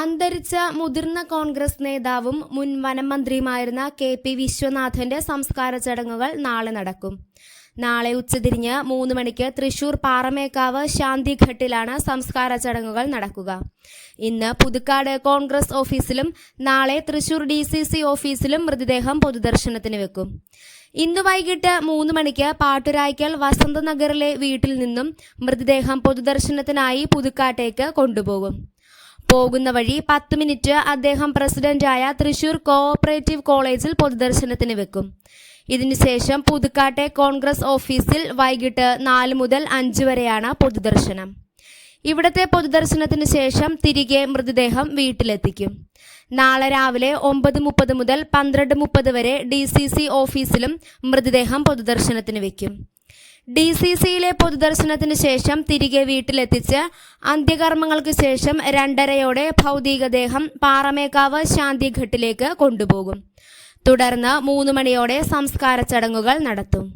അന്തരിച്ച മുതിർന്ന കോൺഗ്രസ് നേതാവും മുൻ വനം മന്ത്രിയുമായിരുന്ന കെ പി വിശ്വനാഥന്റെ സംസ്കാര ചടങ്ങുകൾ നാളെ നടക്കും. നാളെ ഉച്ചതിരിഞ്ഞ് മൂന്ന് മണിക്ക് തൃശൂർ പാറമേക്കാവ് ശാന്തിഘട്ടിലാണ് സംസ്കാര ചടങ്ങുകൾ നടക്കുക. ഇന്ന് പുതുക്കാട് കോൺഗ്രസ് ഓഫീസിലും നാളെ തൃശൂർ ഡി സി സി ഓഫീസിലും മൃതദേഹം പൊതുദർശനത്തിന് വെക്കും. ഇന്ന് വൈകിട്ട് മൂന്ന് മണിക്ക് പാട്ടുരായ്ക്കൽ വസന്തനഗറിലെ വീട്ടിൽ നിന്നും മൃതദേഹം പൊതുദർശനത്തിനായി പുതുക്കാട്ടേക്ക് കൊണ്ടുപോകും. പോകുന്ന വഴി പത്ത് മിനിറ്റ് അദ്ദേഹം പ്രസിഡന്റായ തൃശൂർ കോഓപ്പറേറ്റീവ് കോളേജിൽ പൊതുദർശനത്തിന് വെക്കും. ഇതിനുശേഷം പുതുക്കാട്ടെ കോൺഗ്രസ് ഓഫീസിൽ വൈകിട്ട് നാല് മുതൽ അഞ്ച് വരെയാണ് പൊതുദർശനം. ഇവിടത്തെ പൊതുദർശനത്തിന് ശേഷം തിരികെ മൃതദേഹം വീട്ടിലെത്തിക്കും. നാളെ രാവിലെ ഒമ്പത് മുപ്പത് മുതൽ പന്ത്രണ്ട് മുപ്പത് വരെ ഡി സി സി ഓഫീസിലും മൃതദേഹം പൊതുദർശനത്തിന് വെക്കും. ഡി സി സിയിലെ പൊതുദർശനത്തിന് ശേഷം തിരികെ വീട്ടിലെത്തിച്ച് അന്ത്യകർമ്മങ്ങൾക്ക് ശേഷം രണ്ടരയോടെ ഭൗതികദേഹം പാറമേക്കാവ് ശാന്തിഘട്ടിലേക്ക് കൊണ്ടുപോകും. തുടർന്ന് മൂന്ന് മണിയോടെ സംസ്കാര ചടങ്ങുകൾ നടത്തും.